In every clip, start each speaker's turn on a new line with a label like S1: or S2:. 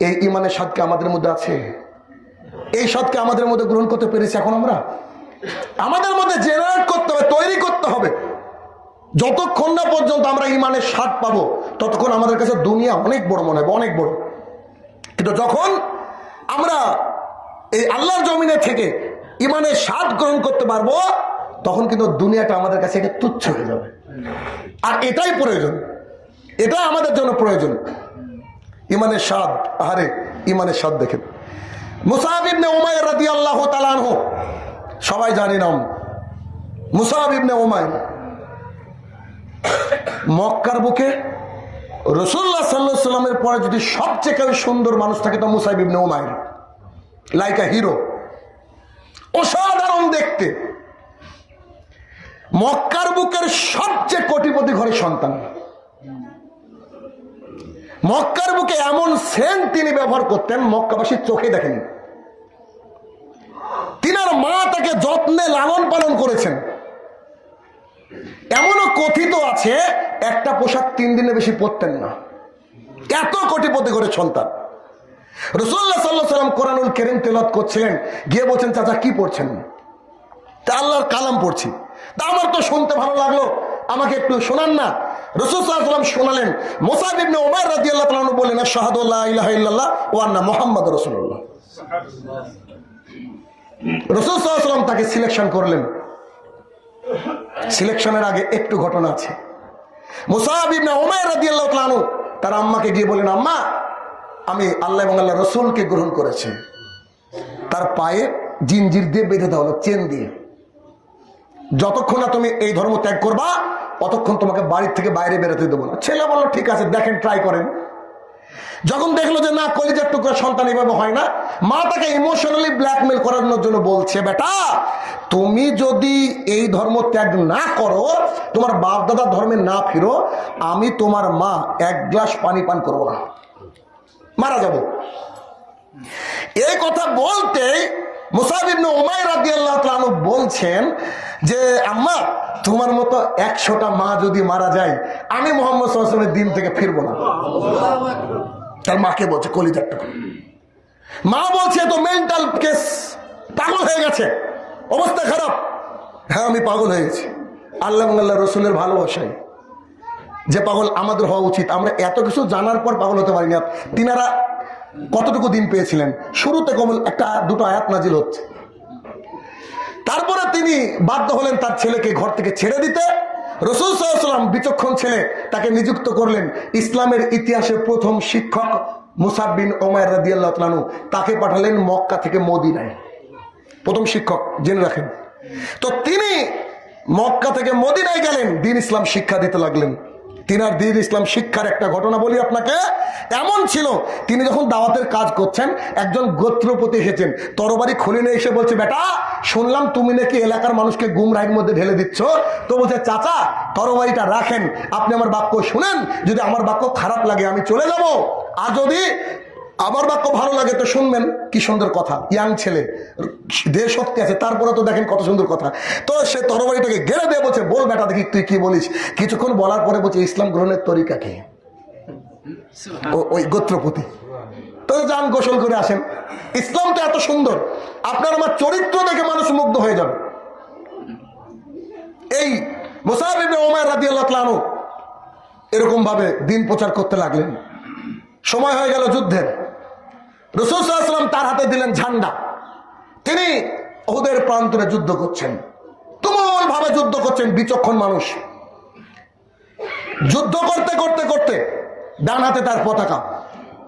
S1: এই ইমানের স্বাদকে আমাদের মধ্যে আছে। এই স্বাদকে আমাদের মধ্যে গ্রহণ করতে পেরেছি এখন আমরা। আমাদের মধ্যে জেনারেট করতে হবে, তৈরি করতে হবে। যতক্ষণ না পর্যন্ত আমরা ইমানের স্বাদ পাবো, ততক্ষণ আমাদের কাছে দুনিয়া অনেক বড় মনে হবে, অনেক বড়। কিন্তু যখন আমরা এই আল্লাহর জমিনে থেকে ইমানের স্বাদ গ্রহণ করতে পারব, তখন কিন্তু দুনিয়াটা আমাদের কাছে এটা তুচ্ছ হয়ে যাবে। আর এটাই প্রয়োজন। এটা আমাদের জন্য প্রয়োজন। ইমানের স্বাদ, আহারে, ইমানের স্বাদ দেখেন। মুসাহাব ইবনে উমায় রাদি আল্লাহ তালানহ সবাই জানি নাম। মুসাহাব ইবনে উমায় মক্কার বুকে রসুল্লাহ সাল্লাহ সাল্লামের পরে যদি সবচেয়ে কেউ সুন্দর মানুষ থাকে, তো মুসাইব ইবনে লাইক লাইকা হিরো অসাধারণ দেখতে। মক্কার বুকের সবচেয়ে কোটিপতি ঘরের সন্তান। মক্কার বুকে এমন সেন্ট তিনি ব্যবহার করতেন মক্কাবাসীর চোখে দেখেন। তিনার মা তাকে যত্নে লালন পালন করেছেন। এমনও কথিত আছে, একটা পোশাক তিন দিনে বেশি পরতেন না। এত কোটিপতি করে সন্তান। রসুল্লাহ সাল্লাহ সাল্লাম কোরআনুল কেরিম তেলত করছিলেন, গিয়ে বলছেন, চাচা, কি পড়ছেন? তা আল্লাহর কালাম পড়ছি। তা আমার তো শুনতে ভালো লাগল। আমাকে একটু শোনান না। রসুল সাল্লাম শোনালেন মোসাহিবনে ওমার রাজি আল্লাহ তালু বললেন শাহাদুল্লাহ ইল্লাল্লাহ ওয়ান্না মোহাম্মদ রসুল্লাহ রসুল সাল্লাম তাকে সিলেকশন করলেন। সিলেকশনের আগে একটু ঘটনা আছে। মুসাহিবনে ওমায় রাজি আল্লাহ তালু তার আম্মাকে গিয়ে বলেন আম্মা, আমি আল্লাহ এবং আল্লাহ রসুলকে গ্রহণ করেছি। তার পায়ে জিনজির দিয়ে বেঁধে দেওয়া হলো চেন দিয়ে। যতক্ষণ না তুমি এই ধর্ম ত্যাগ করবা অতক্ষণ তোমাকে বাড়ির থেকে বাইরে বেরোতে দেবো না। ছেলে বলল, ঠিক আছে, দেখেন ট্রাই করেন। যখন দেখল যে না, কলিজার টুকরা সন্তান এভাবে হয় না, মা তাকে ইমোশনালি ব্ল্যাকমেল করানোর জন্য বলছে, বেটা, তুমি যদি এই ধর্ম ত্যাগ না করো, তোমার বাপ দাদার ধর্মে না ফিরো, আমি তোমার মা এক গ্লাস পানি পান করব না। মারা যাব। এই কথা বলতে মুসাহিবনে উমাই রাদি আল্লাহ বলছেন যে, আম্মা, তোমার মতো একশোটা মা যদি মারা যায়, আমি মোহাম্মদ সাল্লামের দিন থেকে ফিরবো না। তার মাকে বলছে? কলিজারটুকু মা বলছে তো মেন্টাল কেস পাগল হয়ে গেছে। অবস্থা খারাপ। হ্যাঁ আমি পাগল হয়ে গেছি। আল্লাহ রসুলের ভালোবাসায়। যে পাগল আমাদের হওয়া উচিত। আমরা এত কিছু জানার পর পাগল হতে পারি না। তিনারা কতটুকু দিন পেয়েছিলেন? শুরুতে কমল একটা দুটো আয়াত নাজিল হচ্ছে। তারপরে তিনি বাধ্য হলেন তার ছেলেকে ঘর থেকে ছেড়ে দিতে। রসুল সাল্লাম বিচক্ষণ ছেলে, তাকে নিযুক্ত করলেন। ইসলামের ইতিহাসে প্রথম শিক্ষক মুসাবিন ওমায় রাদিয়াল্লাহ তাকে পাঠালেন মক্কা থেকে মদিনায়। প্রথম শিক্ষক, জেনে রাখেন। তো তিনি মক্কা থেকে মদিনায় গেলেন, দিন ইসলাম শিক্ষা দিতে লাগলেন। তিনার দিন ইসলাম শিক্ষার একটা ঘটনা বলি আপনাকে। এমন ছিল, তিনি যখন দাওয়াতের কাজ করছেন, একজন গোত্রপতি এসেছেন, তরবারি খুলে নিয়ে এসে বলছে, বেটা, শুনলাম তুমি নাকি এলাকার মানুষকে গুমরাহির মধ্যে ঢেলে দিচ্ছ। তো বলছে, চাচা, তরবারিটা রাখেন, আপনি আমার বাক্য শুনেন, যদি আমার বাক্য খারাপ লাগে আমি চলে যাব। আর যদি আমার বাক্য ভালো লাগে তো শুনবেন, কি সুন্দর কথা। ইয়াং ছেলে, দেহ শক্তি আছে তারপরে তো দেখেন কত সুন্দর কথা। তো সে তরবারিটাকে গেড়ে দিয়ে বলছে, বল বেটা, দেখি তুই কি বলিস? কিছুক্ষণ বলার পরে বলছে, ইসলাম গ্রহণের তরিকা কি? ওই গোত্রপতি। যান, গোসল করে আসেন। ইসলাম তো এত সুন্দর, আপনার আমার চরিত্র দেখে মানুষ মুগ্ধ হয়ে যাবে। এই মুসাহিব ওমায় রাদি আল্লাহ এরকম ভাবে দিন প্রচার করতে লাগলেন। সময় হয়ে গেল যুদ্ধের। রসুল সাল্লাম তার হাতে দিলেন ঝান্ডা। তিনি ওদের প্রান্তরে যুদ্ধ করছেন। তুমুল ভাবে যুদ্ধ করছেন বিচক্ষণ মানুষ। যুদ্ধ করতে করতে করতে ডান হাতে তার পতাকা।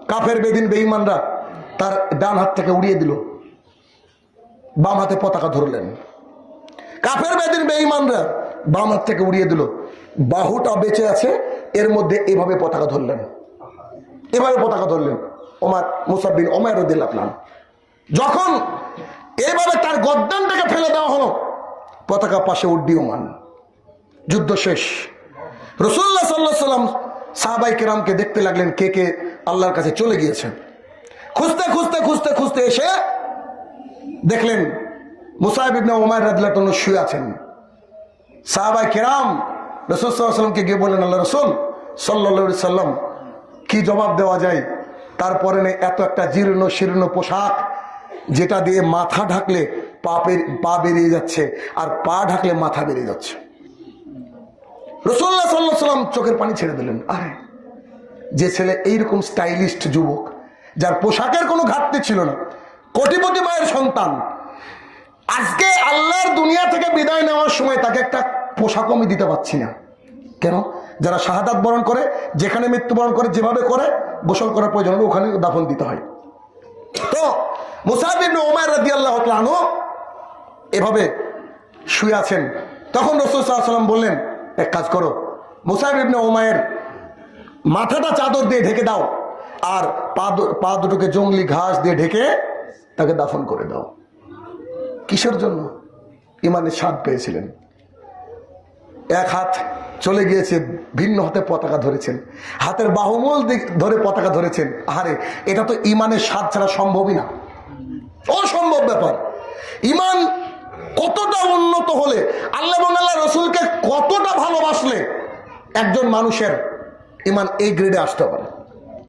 S1: কাফের বেদিন বেঈমানরা তার ডান হাত থেকে উড়িয়ে দিল। বাম হাতে পতাকা ধরলেন। কাফের বেদিন বেঈমানরা বাম হাত থেকে উড়িয়ে দিল। বাহুটা বেঁচে আছে, এর মধ্যে এভাবে পতাকা ধরলেন। এভাবে পতাকা ধরলেন। ওমার মুসাবিন ওমায় রদিল্লাহ যখন এইভাবে তার গদ্দানটাকে ফেলে দেওয়া হলো, পতাকা পাশে উড্ডীয়মান যুদ্ধ শেষ। রসুল্লাহ সাল্লাহ সাল্লাম সাহাবাই কেরামকে দেখতে লাগলেন কে কে আল্লাহর কাছে চলে গিয়েছেন খুঁজতে খুঁজতে খুঁজতে খুঁজতে এসে দেখলেন মুসাহিব ওমায় রাদিল্লাহ শুয়ে আছেন। সাহাবাই কেরাম রসুল সাল্লামকে গিয়ে বললেন, আল্লাহ রসুল সাল্লা সাল্লাম কি জবাব দেওয়া যায়? তারপরে এত একটা জীর্ণ শীর্ণ পোশাক যেটা দিয়ে মাথা ঢাকলে পাপের, পা বেরিয়ে যাচ্ছে আর পা ঢাকলে মাথা বেরিয়ে যাচ্ছে। রসল্লা সাল্লাহ সাল্লাম চোখের পানি ছেড়ে দিলেন। আরে, যে ছেলে এইরকম স্টাইলিস্ট যুবক, যার পোশাকের কোনো ঘাটতি ছিল না, কোটিপতি মায়ের সন্তান, আজকে আল্লাহর দুনিয়া থেকে বিদায় নেওয়ার সময় তাকে একটা পোশাক আমি দিতে পারছি না। কেন? যারা শাহাদাত বরণ করে, যেখানে মৃত্যুবরণ করে, যেভাবে করে, গোসল করার প্রয়োজন হলে ওখানে দাফন দিতে হয়। তো মুসাহিব ওমায় রাদি আল্লাহ আনহু এভাবে শুয়ে আছেন। তখন রসুল সাল্লাম বললেন, এক কাজ করো মুসাহিব ইবনে ওমায়ের মাথাটা চাদর দিয়ে ঢেকে দাও আর পা পা দুটোকে জঙ্গলি ঘাস দিয়ে ঢেকে তাকে দাফন করে দাও। কিসের জন্য? ইমানে স্বাদ পেয়েছিলেন। এক হাত চলে গিয়েছে, ভিন্ন হাতে পতাকা ধরেছেন। হাতের বাহুমল ধরে পতাকা ধরেছেন। আরে এটা তো ইমানের স্বাদ ছাড়া সম্ভবই না। অসম্ভব ব্যাপার। ইমান কতটা উন্নত হলে, আল্লাহ আল্লাহ রসুলকে কতটা ভালোবাসলে, একজন মানুষের ইমান এই গ্রেডে আসতে পারে।